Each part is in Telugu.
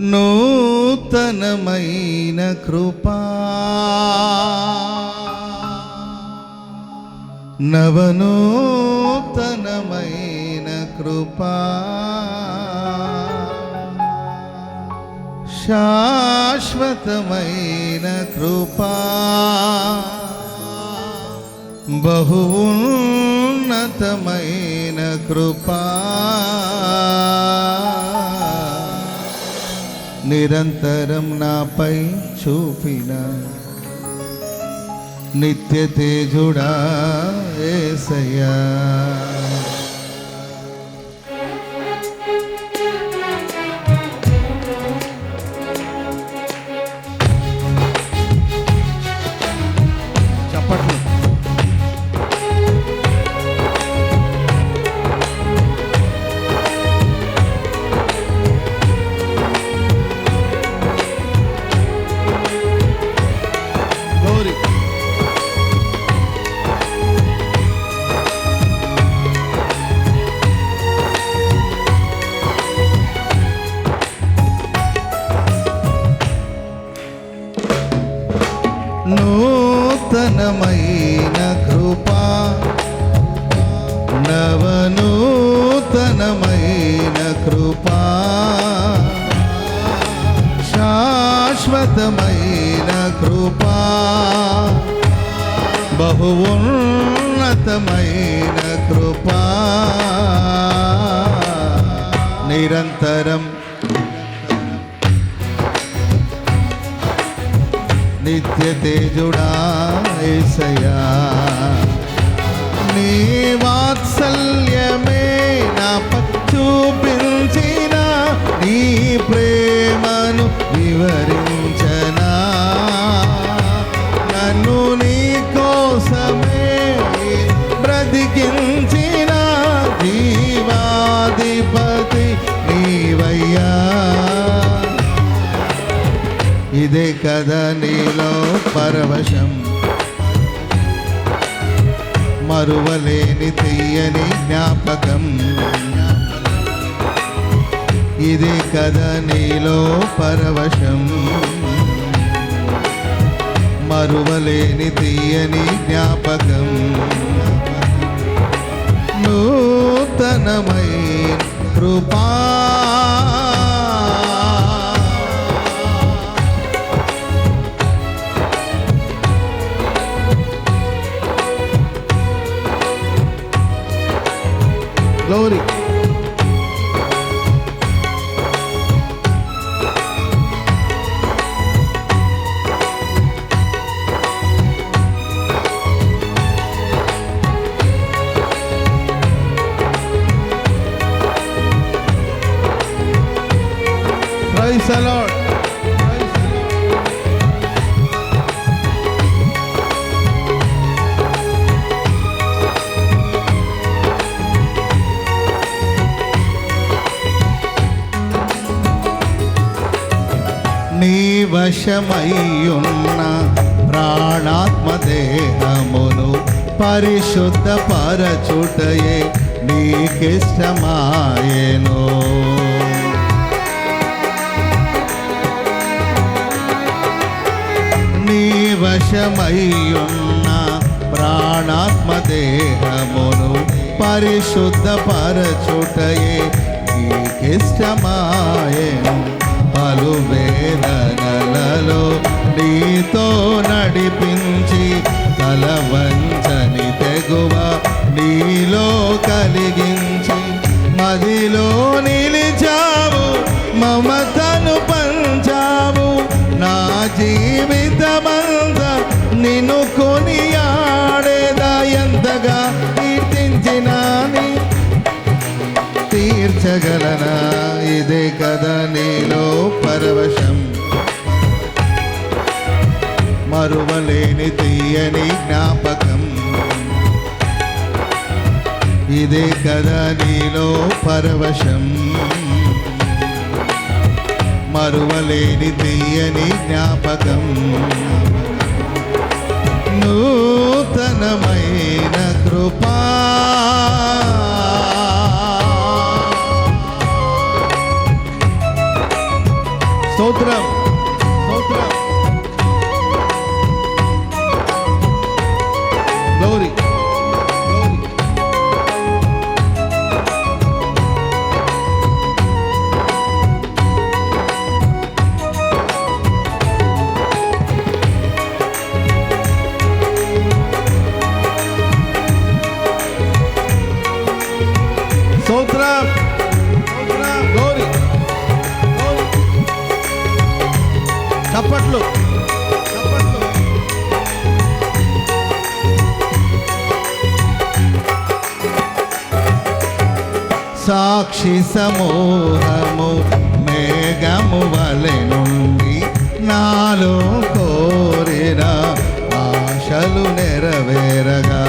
నూతనమైన కృపా. నవనూతనమైన కృపా. శాశ్వతమైన కృపా. బహున్నతమైన కృపా. నిరంతరం నాపై చూపిన నిత్య తేజుడా ఏసయ్యా. నూతనమైన కృపా నవనూతనమైన కృపా శాశ్వతమైన కృపా బహు ఉన్నతమైన కృపా. నిరంతరం నిత్య తేజుడా ఏసయ్యా నీ వాత్సల్యమే నా చూపించిన నీ ప్రేమను వివరించనా? నన్ను నీ కోసమే బ్రతికించిన జీవాధిపతి నీవయ్యా. ఇదే కదా నీలో పరవశం. మరువలేని తీయని జ్ఞాపకం. ఇదే కదా నీలో పరవశం. మరువలేని తీయని జ్ఞాపకం. నూతనమై కృపా నీ వశమయ్యున్న ప్రాణాత్మదేహమును పరిశుద్ధ పరచుటయే నీకిష్టమాయను. నీ వశమయ్యున్న ప్రాణాత్మదేహమును పరిశుద్ధ పరచుటయే నీకిష్టమాయను. వేదనలలో నీతో నడిపించి తల వంచని తెగువ నీలో కలిగించి మదిలో నిలిచావు మమతను పంచావు. నా జీవితమంత నిన్ను కొనియాడేదా ఎంతగా కీర్తించినా తీర్చగల మరువలేని తీయని జ్ఞాపకం. ఇదే కదా నీలో పరవశం. మరువలేని తీయని జ్ఞాపకం. నూతనమై పక్షి సమూహము మేఘము వలె నుండి నాలో కోరిన ఆశలు నెరవేరగా.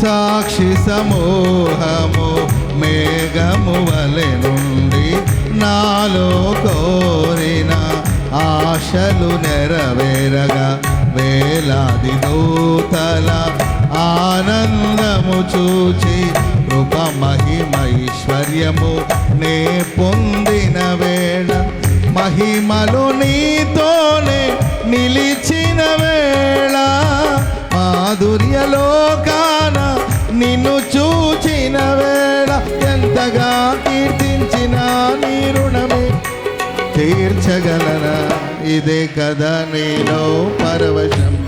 సాక్షి సమూహము మేఘము వలె నుండి నాలో కో వేలాది నూతల ఆనందము చూచి కృప మహిమైశ్వర్యము నే పొందిన వేళ మహిమలు నీతోనే నిలిచిన వేళ మాధుర్యలోకాన నిన్ను చూచిన వేళ ఎంతగా కీర్తించిన నీ రుణమే. తీర్చగలనా? ఇదే కదా నీలో పరవశం.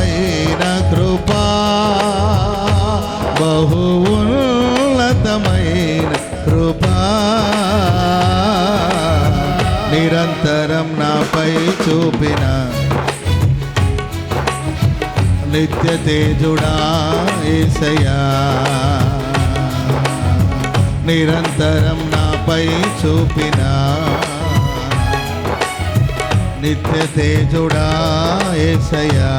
బహు ఉన్నతమైన కృపా. నిరంతరం నాపై చూపిన నిత్య తేజుడా ఏసయా నిరంతరం నాపై చూపిన నిత్య తేజుడా ఏసయా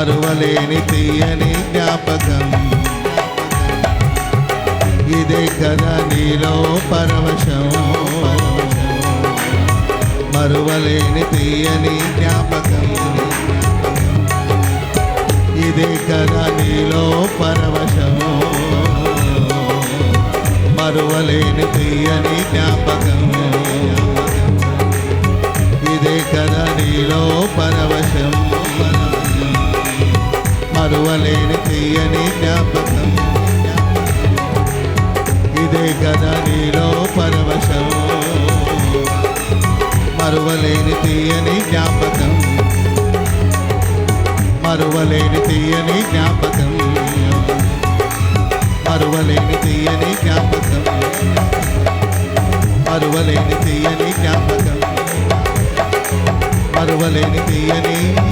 మరువలేని తీయని జ్ఞాపకం. ఇదే కదా నీలో పరవశం. మరువలేని తీయని జ్ఞాపకం. ఇదే కదా నీలో పరవశం. మరువలేని తీయని జ్ఞాపకం. ఇదే కదా నీలో పరవ మరువలేని తీయని జ్ఞాపకం. ఇదే కదా నీలో పరవశం. మరువలేని తీయని జ్ఞాపకం. మరువలేని తీయని జ్ఞాపకం. మరువలేని తీయని జ్ఞాపకం. మరువలేని తీయని జ్ఞాపకం. మరువలేని తీయని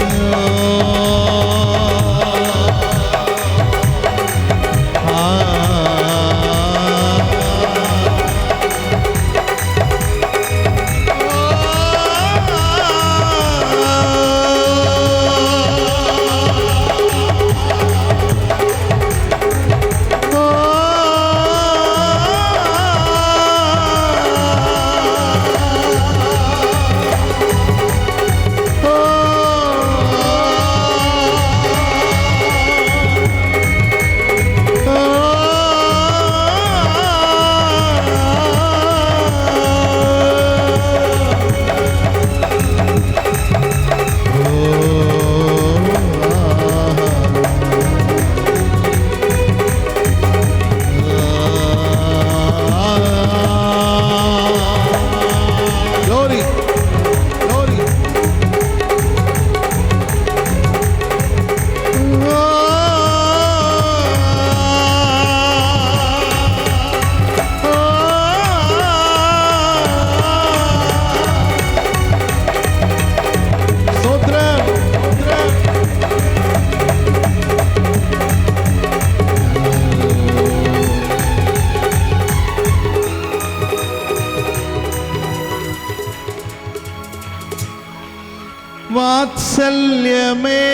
వాత్సల్యమే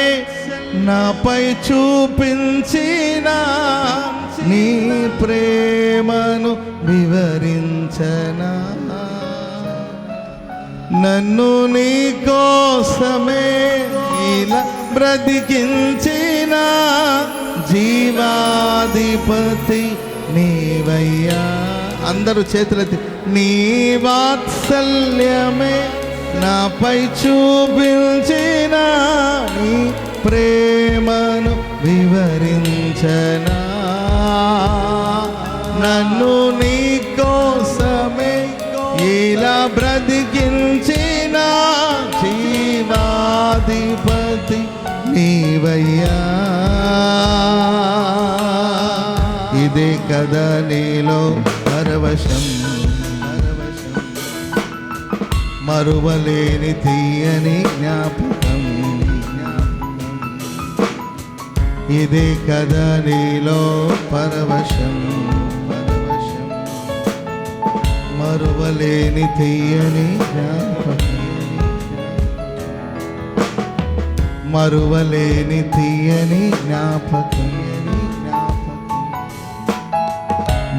నాపై చూపించిన నీ ప్రేమను వివరించనా. నన్ను నీ కోసమే ఇలా బ్రతికించిన జీవాధిపతి నీవయ్యా. అందరూ చేతులెత్తి నీ వాత్సల్యమే నాపై చూపించిన నీ ప్రేమను వివరించనా? నన్ను నీ కోసమే ఇలా బ్రతికించిన జీవాధిపతి నీవయ్యా. ఇదే కదా నీలో పరవశం. పరవశం మరువలేని తీయని జ్ఞాపకం. ఇదే కదా నీలో పరవశం. పరవశం మరువలేని తీయని జ్ఞాపకం. మరువలేని తీయని జ్ఞాపకం.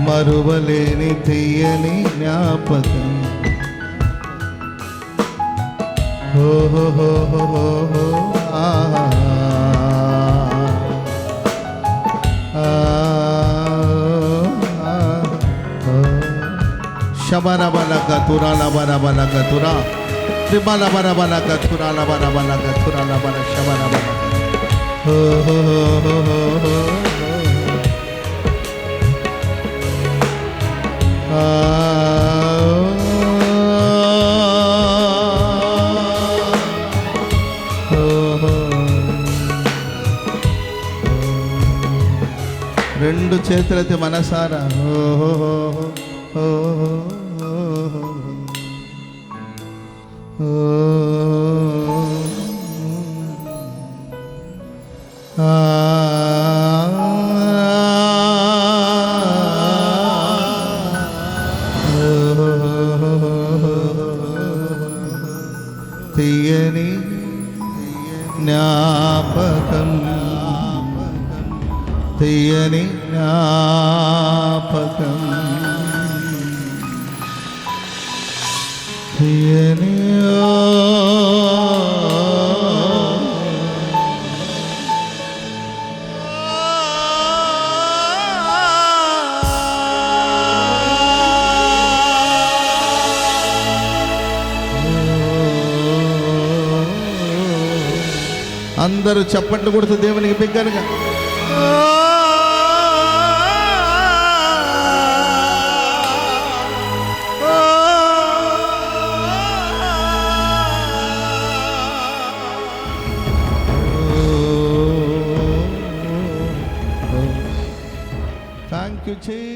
మరువలేని తీయని జ్ఞాపకం. Shabarabalakatura, labarabalakatura, ribalabarabalakatura, labarabalakatura, labara, shabarabalakatura. Ah. రెండు చేతులైతే మనసారా ఓహో తీయని జ్ఞాపకం. తీయని అందరూ చప్పట్లు కొడుతూ దేవునికి బిగ్గరగా. two.